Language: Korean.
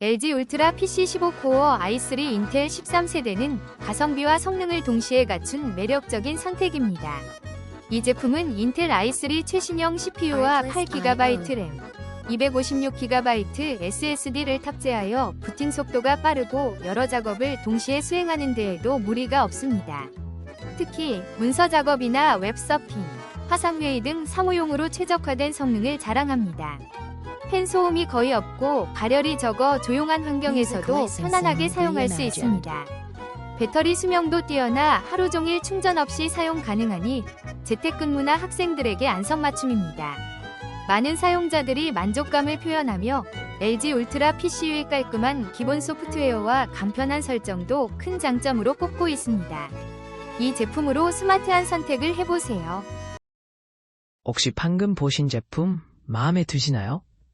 LG 울트라 PC15 코어 i3 인텔 13세대는 가성비와 성능을 동시에 갖춘 매력적인 선택입니다. 이 제품은 인텔 i3 최신형 CPU와 8GB 램, 256GB SSD를 탑재하여 부팅 속도가 빠르고 여러 작업을 동시에 수행하는 데에도 무리가 없습니다. 특히 문서 작업이나 웹서핑, 화상 회의 등 사무용으로 최적화된 성능을 자랑합니다. 팬 소음이 거의 없고 발열이 적어 조용한 환경에서도 편안하게 사용할 수 있습니다. 배터리 수명도 뛰어나 하루 종일 충전 없이 사용 가능하니 재택근무나 학생들에게 안성맞춤입니다. 많은 사용자들이 만족감을 표현하며 LG 울트라 PCU의 깔끔한 기본 소프트웨어와 간편한 설정도 큰 장점으로 꼽고 있습니다. 이 제품으로 스마트한 선택을 해보세요. 혹시 방금 보신 제품 마음에 드시나요?